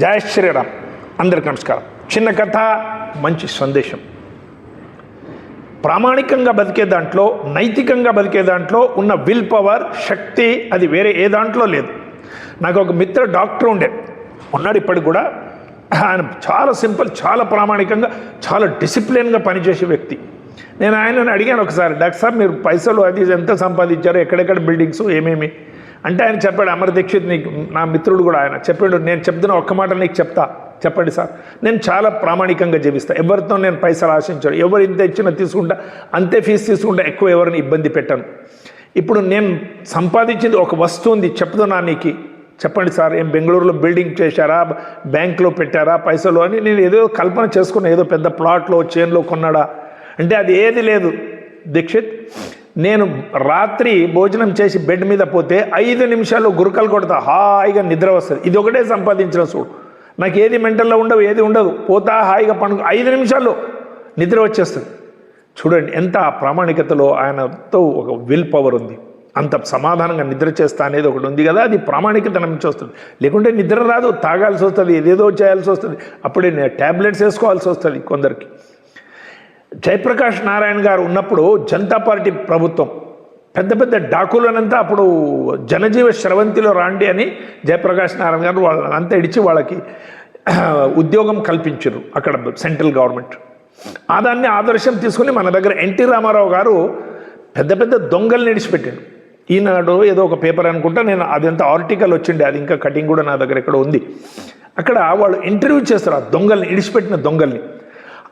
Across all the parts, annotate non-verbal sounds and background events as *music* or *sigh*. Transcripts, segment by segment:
జయ శ్రీరామ్. అందరికి నమస్కారం. చిన్న కథ మంచి సందేశం. ప్రామాణికంగా బతికే దాంట్లో నైతికంగా బతికే దాంట్లో ఉన్న విల్ పవర్ శక్తి అది వేరే ఏ దాంట్లో లేదు. నాకు ఒక మిత్ర డాక్టర్ ఉండే. ఉన్నాడు ఇప్పటికి కూడా. ఆయన చాలా సింపుల్ చాలా ప్రామాణికంగా చాలా డిసిప్లిన్గా పనిచేసే వ్యక్తి. నేను ఆయనని అడిగాను ఒకసారి డాక్టర్ సార్ మీరు పైసలు అది ఎంత సంపాదించారు ఎక్కడెక్కడ బిల్డింగ్స్ ఏమేమి? అంటే ఆయన చెప్పాడు అమర్ దీక్షిత్ నీకు నా మిత్రుడు కూడా ఆయన. చెప్పాడు నేను చెప్తున్న ఒక్క మాట నీకు చెప్తా. చెప్పండి సార్. నేను చాలా ప్రామాణికంగా జీవిస్తా. ఎవరితో నేను పైసలు ఆశించాను. ఎవరు ఇంత ఇచ్చినా తీసుకుంటా అంతే ఫీజు తీసుకుంటా ఎక్కువ ఎవరిని ఇబ్బంది పెట్టాను. ఇప్పుడు నేను సంపాదించింది ఒక వస్తువు ఉంది చెప్తున్నా నీకు. చెప్పండి సార్ ఏం బెంగళూరులో బిల్డింగ్ చేశారా బ్యాంక్లో పెట్టారా పైసలు అని నేను ఏదో కల్పన చేసుకున్నా ఏదో పెద్ద ప్లాట్లో చైన్లో కొన్నాడా. అంటే అది ఏది లేదు. దీక్షిత్ నేను రాత్రి భోజనం చేసి బెడ్ మీద పోతే ఐదు నిమిషాలు గురకలు కొడతా హాయిగా నిద్ర వస్తుంది. ఇది ఒకటే సంపాదించిన చూడు నాకు ఏది మెంటల్లో ఉండవు ఏది ఉండదు. పోతా హాయిగా పండుగ ఐదు నిమిషాల్లో నిద్ర వచ్చేస్తుంది. చూడండి ఎంత ప్రామాణికతలో ఆయనతో ఒక విల్ పవర్ ఉంది. అంత సమాధానంగా నిద్ర చేస్తా అనేది ఒకటి ఉంది కదా అది ప్రామాణికత నుంచి వస్తుంది. లేకుంటే నిద్ర రాదు తాగాల్సి వస్తుంది ఏదేదో చేయాల్సి వస్తుంది. అప్పుడే ట్యాబ్లెట్స్ వేసుకోవాల్సి వస్తుంది కొందరికి. జయప్రకాష్ నారాయణ గారు ఉన్నప్పుడు జనతా పార్టీ ప్రభుత్వం. పెద్ద పెద్ద డాకులనంతా అప్పుడు జనజీవ స్రవంతిలో రాండి అని జయప్రకాష్ నారాయణ గారు వాళ్ళంతా ఇడిచి వాళ్ళకి *clears throat* ఉద్యోగం కల్పించారు అక్కడ సెంట్రల్ గవర్నమెంట్. ఆ దాన్ని ఆదర్శం తీసుకుని మన దగ్గర ఎన్టీ రామారావు గారు పెద్ద పెద్ద దొంగల్ని ఇడిచిపెట్టాడు ఈనాడు ఏదో ఒక పేపర్ అనుకుంటా నేను అదంతా ఆర్టికల్ వచ్చిండే అది ఇంకా కటింగ్ కూడా నా దగ్గర ఇక్కడ ఉంది. అక్కడ వాళ్ళు ఇంటర్వ్యూ చేస్తారు ఆ దొంగల్ని ఇడిచిపెట్టిన దొంగల్ని.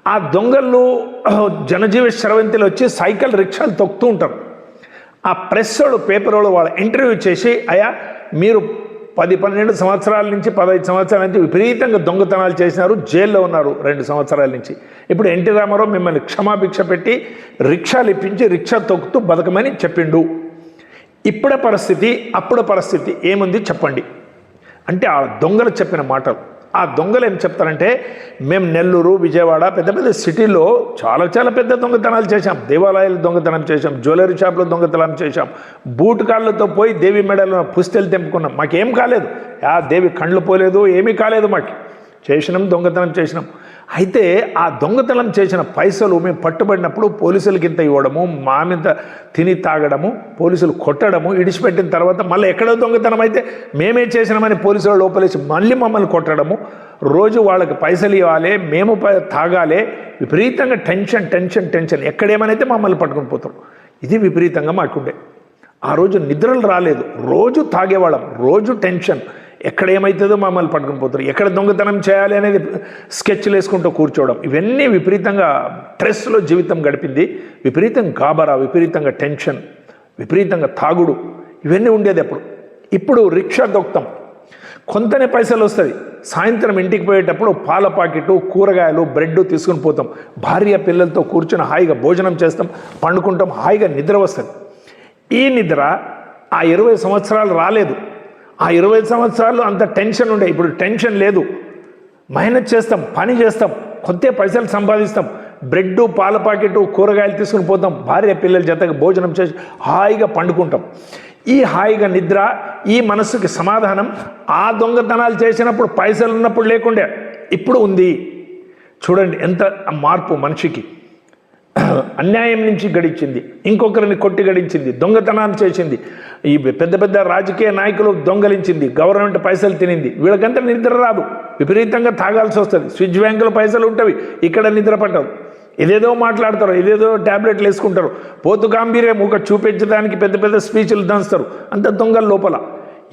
ఆ దొంగలు జనజీవ స్రవంతిలో వచ్చి సైకిల్ రిక్షాలు తొక్కుతూ ఉంటారు. ఆ ప్రెస్ వాళ్ళు పేపర్ వాళ్ళు వాళ్ళ ఇంటర్వ్యూ చేసి అయా మీరు పది పన్నెండు సంవత్సరాల నుంచి పదహైదు సంవత్సరాల నుంచి విపరీతంగా దొంగతనాలు చేసినారు జైల్లో ఉన్నారు రెండు సంవత్సరాల నుంచి. ఇప్పుడు ఎన్టీ రామారావు మిమ్మల్ని క్షమాభిక్ష పెట్టి రిక్షాలు ఇప్పించి రిక్షా తొక్కుతూ బతకమని చెప్పిండు. ఇప్పుడే పరిస్థితి అప్పుడే పరిస్థితి ఏముంది చెప్పండి. అంటే ఆ దొంగలు చెప్పిన మాటలు. ఆ దొంగలు ఏం చెప్తారంటే మేము నెల్లూరు విజయవాడ పెద్ద పెద్ద సిటీలో చాలా చాలా పెద్ద దొంగతనాలు చేశాం. దేవాలయాలు దొంగతనం చేశాం జ్యువెలరీ షాప్లో దొంగతనం చేశాం. బూట్ కాళ్ళతో పోయి దేవి మెడలో పుస్తెలు తెంపుకున్నాం. మాకేం కాలేదు. ఆ దేవి కళ్ళు పోలేదు ఏమీ కాలేదు మాకు. చేసినాం దొంగతనం చేసినాం. అయితే ఆ దొంగతనం చేసిన పైసలు మేము పట్టుబడినప్పుడు పోలీసులకి ఇంత ఇవ్వడము మా మీద తిని తాగడము పోలీసులు కొట్టడము ఇడిచిపెట్టిన తర్వాత మళ్ళీ ఎక్కడో దొంగతనం అయితే మేమే చేసినామని పోలీసులు లోపలేసి మళ్ళీ మమ్మల్ని కొట్టడము. రోజు వాళ్ళకి పైసలు ఇవ్వాలి మేము తాగాలి. విపరీతంగా టెన్షన్ టెన్షన్ టెన్షన్. ఎక్కడేమనైతే మమ్మల్ని పట్టుకుని పోతాం. ఇది విపరీతంగా మాకుండే. ఆ రోజు నిద్రలు రాలేదు. రోజు తాగేవాళ్ళం. రోజు టెన్షన్. ఎక్కడ ఏమవుతుందో మమ్మల్ని పట్టుకుని పోతారు ఎక్కడ దొంగతనం చేయాలి అనేది స్కెచ్లు వేసుకుంటూ కూర్చోవడం. ఇవన్నీ విపరీతంగా స్ట్రెస్లో జీవితం గడిపింది. విపరీతం కాబరా విపరీతంగా టెన్షన్ విపరీతంగా తాగుడు ఇవన్నీ ఉండేది అప్పుడు. ఇప్పుడు రిక్షా దొక్తం కొంతనే పైసలు వస్తుంది సాయంత్రం ఇంటికి పోయేటప్పుడు పాల పాకెట్ కూరగాయలు బ్రెడ్ తీసుకుని పోతాం. భార్య పిల్లలతో కూర్చొని హాయిగా భోజనం చేస్తాం. పండుకుంటాం. హాయిగా నిద్ర వస్తుంది. ఈ నిద్ర ఆ ఇరవై సంవత్సరాలు రాలేదు. ఆ ఇరవై సంవత్సరాలు అంత టెన్షన్ ఉండే. ఇప్పుడు టెన్షన్ లేదు. మైనస్ చేస్తాం పని చేస్తాం కొత్త పైసలు సంపాదిస్తాం బ్రెడ్ పాల ప్యాకెట్ కూరగాయలు తీసుకుని పోతాం భార్య పిల్లల జతకు భోజనం చేసి హాయిగా పండుకుంటాం. ఈ హాయిగా నిద్ర ఈ మనస్సుకి సమాధానం ఆ దొంగతనాలు చేసినప్పుడు పైసలు ఉన్నప్పుడు లేకుండే ఇప్పుడు ఉంది. చూడండి ఎంత మార్పు మనిషికి. అన్యాయం నుంచి గడించింది. ఇంకొకరిని కొట్టి గడించింది. దొంగతనాలు చేసింది. ఈ పెద్ద పెద్ద రాజకీయ నాయకులు దొంగలించింది. గవర్నమెంట్ పైసలు తినింది. వీళ్ళకంతా నిద్ర రాదు. విపరీతంగా తాగాల్సి వస్తుంది. స్విచ్ బ్యాంకులో పైసలు ఉంటవి. ఇక్కడ నిద్ర పట్టదు. ఏదేదో మాట్లాడతారు. ఏదేదో ట్యాబ్లెట్లు వేసుకుంటారు. పోతు గాంభీర్యం ఒక చూపించడానికి పెద్ద పెద్ద స్పీచ్లు దంచుతారు. అంత దొంగల లోపల.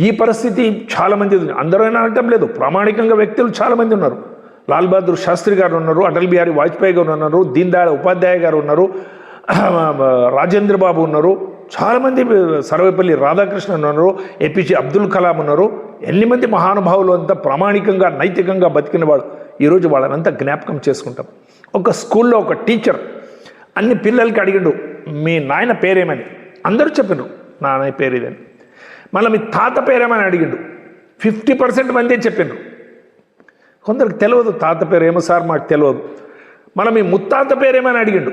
ఈ పరిస్థితి చాలామంది ఉంది. అందరూ అయినా అనటం లేదు. ప్రామాణికంగా వ్యక్తులు చాలామంది ఉన్నారు. లాల్ బహదూర్ శాస్త్రి గారు ఉన్నారు. అటల్ బిహారీ వాజ్పేయి గారు ఉన్నారు. దీన్ దయాళ్ ఉపాధ్యాయ గారు ఉన్నారు. *clears throat* రాజేంద్ర బాబు ఉన్నారు. చాలామంది సర్వేపల్లి రాధాకృష్ణన్ ఉన్నారు ఏపీజే అబ్దుల్ కలాం ఉన్నారు ఎన్ని మంది మహానుభావులు అంతా ప్రామాణికంగా నైతికంగా బతికిన వాళ్ళు? ఈరోజు వాళ్ళనంతా జ్ఞాపకం చేసుకుంటాం. ఒక స్కూల్లో ఒక టీచర్ అన్ని పిల్లలకి అడిగిండు మీ నాయన పేరేమని? అందరూ చెప్పినారు నాన్న పేరు ఇదని మళ్ళీ మీ తాత పేరేమని అడిగిండు ఫిఫ్టీ పర్సెంట్ మందే చెప్పిండ్రు కొందరికి తెలియదు తాత పేరు ఏమో సార్ మాకు తెలియదు. మనం మీ ముత్తాత పేరేమని అడిగిండు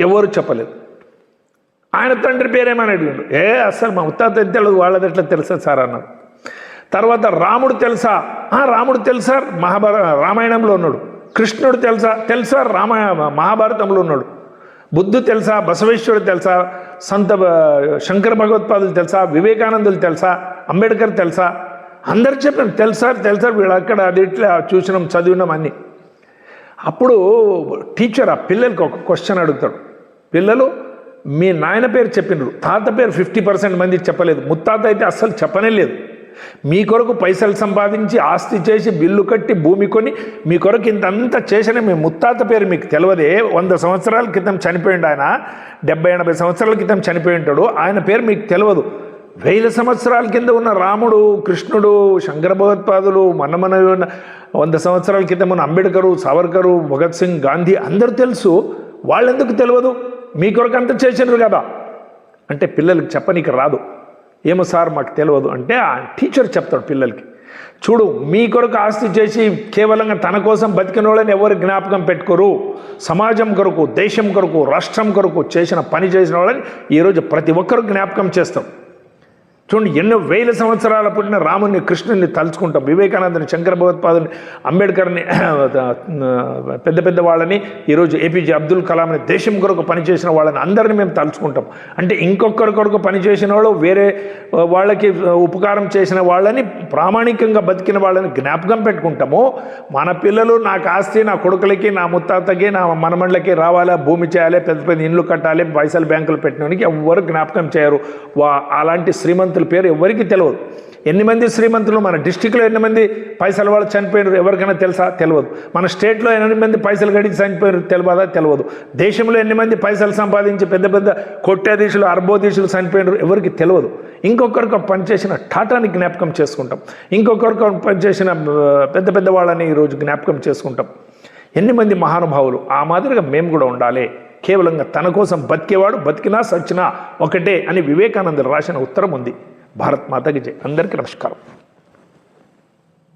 ఎవరు చెప్పలేదు. ఆయన తండ్రి పేరేమని అడిగిండు. ఏ అసలు మా ఉత్తాత తెలియదు వాళ్ళది ఎట్లా తెలుసా సార్ అన్నారు తర్వాత రాముడు తెలుసా? ఆ, రాముడు తెలుసా? మహాభారత రామాయణంలో ఉన్నాడు. కృష్ణుడు తెలుసా? తెలుసా? రామాయ మహాభారతంలో ఉన్నాడు. బుద్ధు తెలుసా? బసవేశ్వరుడు తెలుసా? సంత శంకర భగవత్పాదులు తెలుసా? వివేకానందులు తెలుసా? అంబేద్కర్ తెలుసా? అందరు చెప్పాను తెలుసా తెలుసా? వీళ్ళు అక్కడ అది ఇట్లా చూసినాం చదివినాం అన్నీ. అప్పుడు టీచర్ ఆ పిల్లలకి ఒక క్వశ్చన్ అడుగుతాడు. పిల్లలు మీ నాయన పేరు చెప్పినారు తాత పేరు ఫిఫ్టీ పర్సెంట్ మంది చెప్పలేదు. ముత్తాత అయితే అస్సలు చెప్పనే లేదు. మీ కొరకు పైసలు సంపాదించి ఆస్తి చేసి బిల్లు కట్టి భూమి కొని మీ కొరకు ఇంతంతా చేసిన మీ ముత్తాత పేరు మీకు తెలియదే వంద సంవత్సరాల క్రితం చనిపోయిండు ఆయన. డెబ్బై ఎనభై సంవత్సరాల క్రితం చనిపోయి ఉంటాడు ఆయన పేరు మీకు తెలియదు వేల సంవత్సరాల కింద ఉన్న రాముడు కృష్ణుడు శంకర భగవత్పాదులు మనమన వంద సంవత్సరాల క్రితం ఉన్న అంబేద్కరు సావర్కరు భగత్ సింగ్ గాంధీ అందరూ తెలుసు. వాళ్ళెందుకు తెలియదు మీ కొరకు అంత చేసినారు కదా. అంటే పిల్లలకి చెప్పనీకి రాదు. ఏమో సార్ మాకు తెలియదు అంటే ఆ టీచర్ చెప్తాడు పిల్లలకి. చూడు మీ కొరకు ఆస్తి చేసి కేవలంగా తన కోసం బతికిన వాళ్ళని ఎవరు జ్ఞాపకం పెట్టుకోరు. సమాజం కొరకు దేశం కొరకు రాష్ట్రం కొరకు చేసిన పని చేసిన వాళ్ళని ఈరోజు ప్రతి ఒక్కరు జ్ఞాపకం చేస్తాం చూడండి ఎన్నో వేల సంవత్సరాల పుట్టిన రాముని కృష్ణుని తలుచుకుంటాం. వివేకానందని శంకర భగవత్పాదుని అంబేద్కర్ని పెద్ద పెద్ద వాళ్ళని ఈరోజు ఏపీజే అబ్దుల్ కలాంని దేశం కొరకు పనిచేసిన వాళ్ళని అందరిని మేము తలుచుకుంటాం. అంటే ఇంకొకరి కొరకు పనిచేసిన వాళ్ళు వేరే వాళ్ళకి ఉపకారం చేసిన వాళ్ళని ప్రామాణికంగా బతికిన వాళ్ళని జ్ఞాపకం పెట్టుకుంటాము మన పిల్లలు నాకు ఆస్తి నా కొడుకులకి నా ముత్తాతకి నా మనమండలకి రావాలా భూమి చేయాలి పెద్ద పెద్ద ఇండ్లు కట్టాలి పైసలు బ్యాంకులు పెట్టడానికి ఎవ్వరు జ్ఞాపకం చేయరు. వా అలాంటి శ్రీమంతుల పేరు ఎవరికి తెలియదు. ఎన్ని మంది శ్రీమంతులు మన డిస్టిక్లో ఎన్ని మంది పైసలు వాళ్ళు చనిపోయినారు ఎవరికైనా తెలుసా? తెలియదు. మన స్టేట్లో ఎన్ని మంది పైసలు గడిచి చనిపోయారు తెలియదా? తెలియదు. దేశంలో ఎన్ని మంది పైసలు సంపాదించి పెద్ద పెద్ద కొట్టాధీశులు అర్బోధీశులు చనిపోయినారు ఎవరికి తెలియదు. ఇంకొకరికి పనిచేసిన టాటాని జ్ఞాపకం చేసుకుంటాం. ఇంకొకరికి పనిచేసిన పెద్ద పెద్ద వాళ్ళని ఈరోజు జ్ఞాపకం చేసుకుంటాం. ఎన్ని మంది మహానుభావులు ఆ మాదిరిగా మేము కూడా ఉండాలి. కేవలంగా తన కోసం బతికేవాడు బతికినా సచ్చినా ఒకటే అని వివేకానంద రాసిన ఉత్తరం ఉంది. భారత్ మాతకి జై. అందరికీ నమస్కారం.